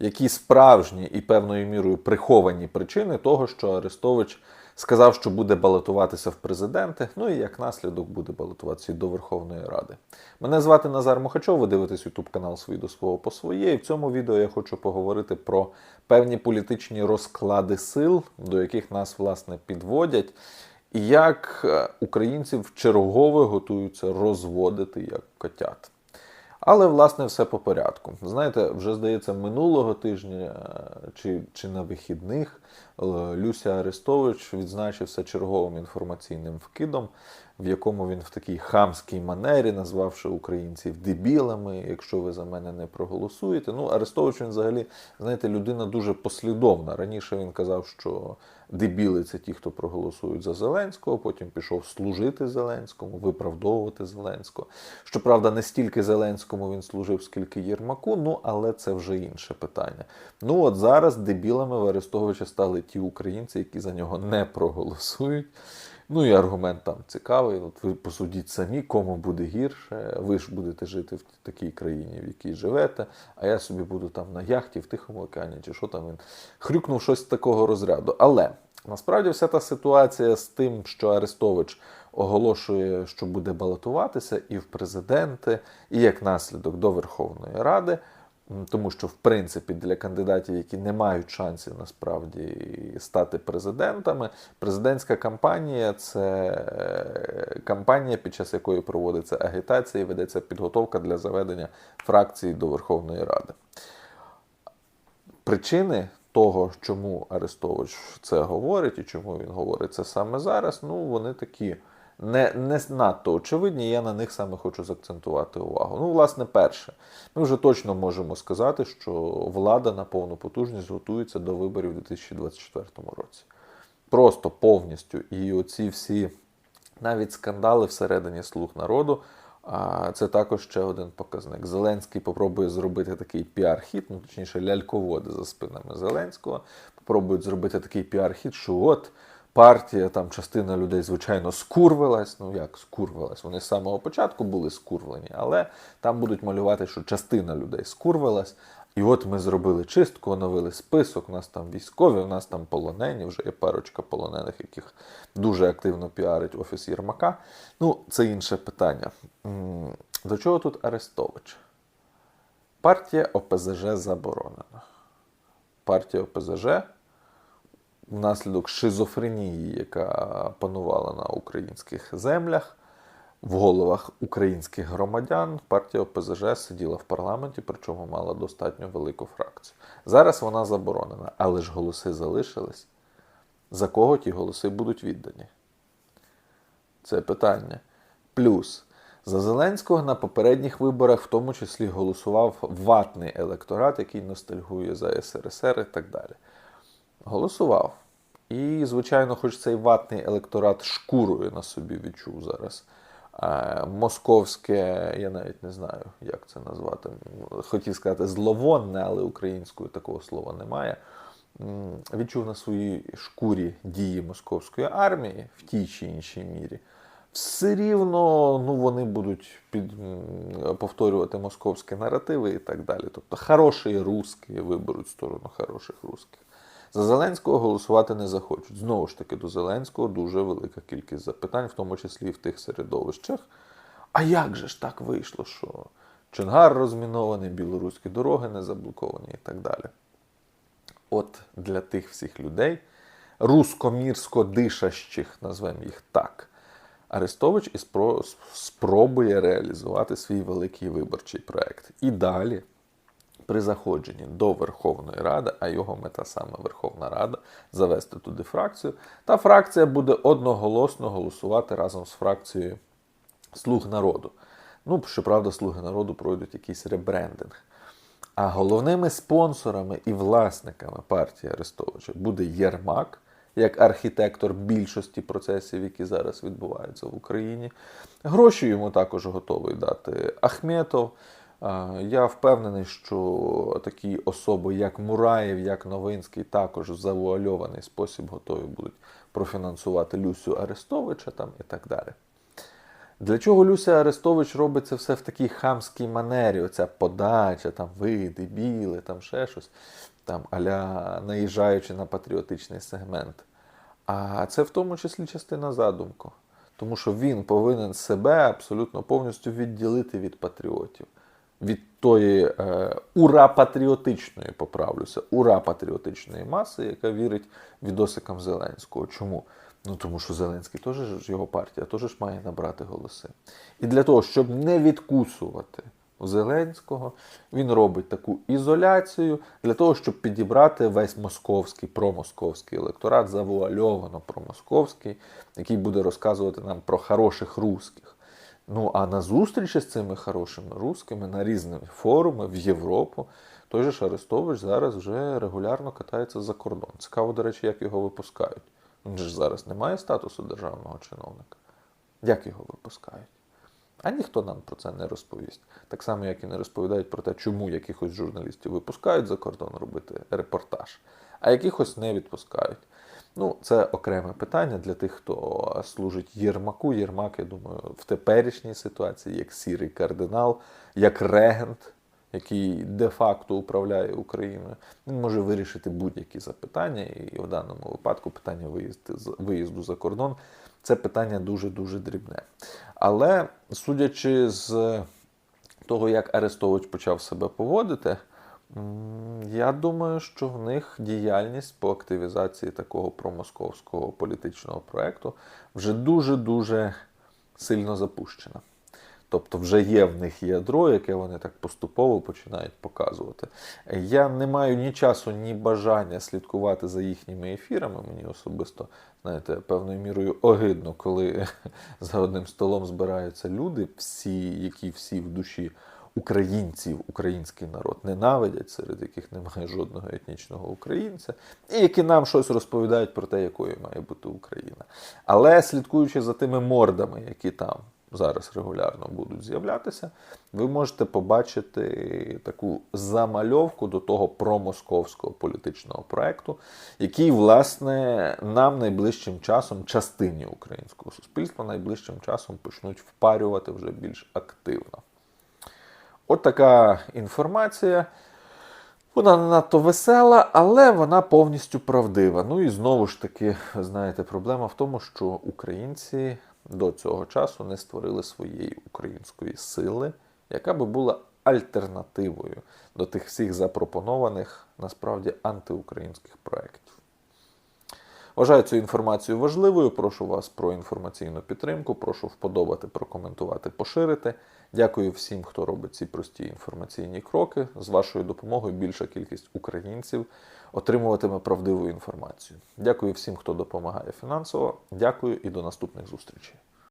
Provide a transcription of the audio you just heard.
які справжні і певною мірою приховані причини того, що Арестович сказав, що буде балотуватися в президенти, ну і як наслідок буде балотуватися до Верховної Ради. Мене звати Назар Мухачов, ви дивитесь YouTube канал «Свій до свого по своє. І в цьому відео я хочу поговорити про певні політичні розклади сил, до яких нас власне підводять, і як е, українці в чергове готуються розводити як котят. Але власне все по порядку. Знаєте, вже здається, минулого тижня е, чи, чи на вихідних е, Люся Арестович відзначився черговим інформаційним вкидом, в якому він в такій хамській манері, назвавши українців дебілами, якщо ви за мене не проголосуєте. Ну, Арестович він взагалі, знаєте, людина дуже послідовна. Раніше він казав, що дебіли це ті, хто проголосують за Зеленського, потім пішов служити Зеленському, виправдовувати Зеленського. Щоправда, не стільки Зеленському він служив, скільки Єрмаку, ну але це вже інше питання. Ну от зараз дебілами в Арестовича стали ті українці, які за нього не проголосують. Ну і аргумент там цікавий. От ви посудіть самі, кому буде гірше. Ви ж будете жити в такій країні, в якій живете, а я собі буду там на яхті в Тихому океані, чи що там він хрюкнув щось такого розряду. Але насправді вся та ситуація з тим, що Арестович оголошує, що буде балотуватися і в президенти, і як наслідок до Верховної Ради. Тому що, в принципі, для кандидатів, які не мають шансів насправді стати президентами, президентська кампанія це е, кампанія, під час якої проводиться агітація і ведеться підготовка для заведення фракції до Верховної Ради. Причини того, чому Арестович це говорить і чому він говорить це саме зараз, ну вони такі не, не надто очевидні, я на них саме хочу заакцентувати увагу. Ну, власне, перше, ми вже точно можемо сказати, що влада на повну потужність готується до виборів у 2024 році. Просто повністю. І оці всі навіть скандали всередині слуг народу. А це також ще один показник. Зеленський попробує зробити такий піар-хіт, ну точніше, ляльководи за спинами Зеленського. Попробують зробити такий піар-хіт, що от партія, там частина людей, звичайно, скурвилась. Ну як скурвилась? Вони з самого початку були скурвлені, але там будуть малювати, що частина людей скурвилась. І от ми зробили чистку, оновили список. У нас там військові, у нас там полонені, вже є парочка полонених, яких дуже активно піарить офіс Єрмака. Ну, це інше питання. До чого тут Арестович? Партія ОПЗЖ заборонена. Партія ОПЗЖ внаслідок шизофренії, яка панувала на українських землях, в головах українських громадян, партія ОПЗЖ сиділа в парламенті, причому мала достатньо велику фракцію. Зараз вона заборонена, але ж голоси залишились. За кого ті голоси будуть віддані? Це питання. Плюс за Зеленського на попередніх виборах, в тому числі, голосував ватний електорат, який ностальгує за СРСР і так далі. Голосував. І, звичайно, хоч цей ватний електорат шкурою на собі відчув зараз. Е, Московське, я навіть не знаю, як це назвати. Хотів сказати зловонне, але українською такого слова немає. Відчув на своїй шкурі дії московської армії в тій чи іншій мірі. Все рівно ну, вони будуть під, повторювати московські наративи і так далі. Тобто, хороші русські виберуть сторону хороших русських. За Зеленського голосувати не захочуть. Знову ж таки, до Зеленського дуже велика кількість запитань, в тому числі і в тих середовищах. А як же ж так вийшло, що Чонгар розмінований, білоруські дороги не заблоковані і так далі. От для тих всіх людей, рускомірсько дишащих, назвемо їх так, Арестович і спробує реалізувати свій великий виборчий проект. І далі при заходженні до Верховної Ради, а його мета саме Верховна Рада, завести туди фракцію. Та фракція буде одноголосно голосувати разом з фракцією Слуг народу. Ну, щоправда, слуги народу пройдуть якийсь ребрендинг. А головними спонсорами і власниками партії Арестовича буде Єрмак, як архітектор більшості процесів, які зараз відбуваються в Україні. Гроші йому також готовий дати Ахметов. Я впевнений, що такі особи, як Мураєв, як Новинський, також в завуальований спосіб готові будуть профінансувати Люсю Арестовича там і так далі. Для чого Люся Арестович робить це все в такій хамській манері? Оця подача, там ви, дебіли, там ще щось, там аля наїжджаючи на патріотичний сегмент. А це в тому числі частина задумку. Тому що він повинен себе абсолютно повністю відділити від патріотів, від тої е, ура-патріотичної, поправлюся, ура-патріотичної маси, яка вірить відосикам Зеленського. Чому? Ну тому що Зеленський теж його партія теж ж має набрати голоси. І для того, щоб не відкусувати Зеленського, він робить таку ізоляцію для того, щоб підібрати весь московський промосковський електорат, завуальовано промосковський, який буде розказувати нам про хороших русських. Ну а на зустрічі з цими хорошими русскими на різні форуми в Європу. Той же ж Арестович зараз вже регулярно катається за кордон. Цікаво, до речі, як його випускають. Він ж зараз не має статусу державного чиновника. Як його випускають? А ніхто нам про це не розповість. Так само, як і не розповідають про те, чому якихось журналістів випускають за кордон робити репортаж, а якихось не відпускають. Ну, це окреме питання для тих, хто служить Єрмаку. Єрмак, я думаю, в теперішній ситуації, як сірий кардинал, як регент, який де-факто управляє Україною, він може вирішити будь-які запитання. І в даному випадку питання виїзду, виїзду за кордон це питання дуже-дуже дрібне. Але судячи з того, як Арестович почав себе поводити, я думаю, що в них діяльність по активізації такого промосковського політичного проєкту вже дуже-дуже сильно запущена. Тобто вже є в них ядро, яке вони так поступово починають показувати. Я не маю ні часу, ні бажання слідкувати за їхніми ефірами. Мені особисто, знаєте, певною мірою огидно, коли за одним столом збираються люди, всі, які всі в душі українців, український народ ненавидять, серед яких немає жодного етнічного українця, і які нам щось розповідають про те, якою має бути Україна. Але слідкуючи за тими мордами, які там зараз регулярно будуть з'являтися, ви можете побачити таку замальовку до того промосковського політичного проекту, який, власне, нам найближчим часом, частині українського суспільства, найближчим часом почнуть впарювати вже більш активно. От така інформація. Вона не надто весела, але вона повністю правдива. Ну і знову ж таки, знаєте, проблема в тому, що українці до цього часу не створили своєї української сили, яка би була альтернативою до тих всіх запропонованих насправді антиукраїнських проєктів. Вважаю цю інформацію важливою. Прошу вас про інформаційну підтримку. Прошу вподобати, прокоментувати, поширити. Дякую всім, хто робить ці прості інформаційні кроки. З вашою допомогою більша кількість українців отримуватиме правдиву інформацію. Дякую всім, хто допомагає фінансово. Дякую і до наступних зустрічей.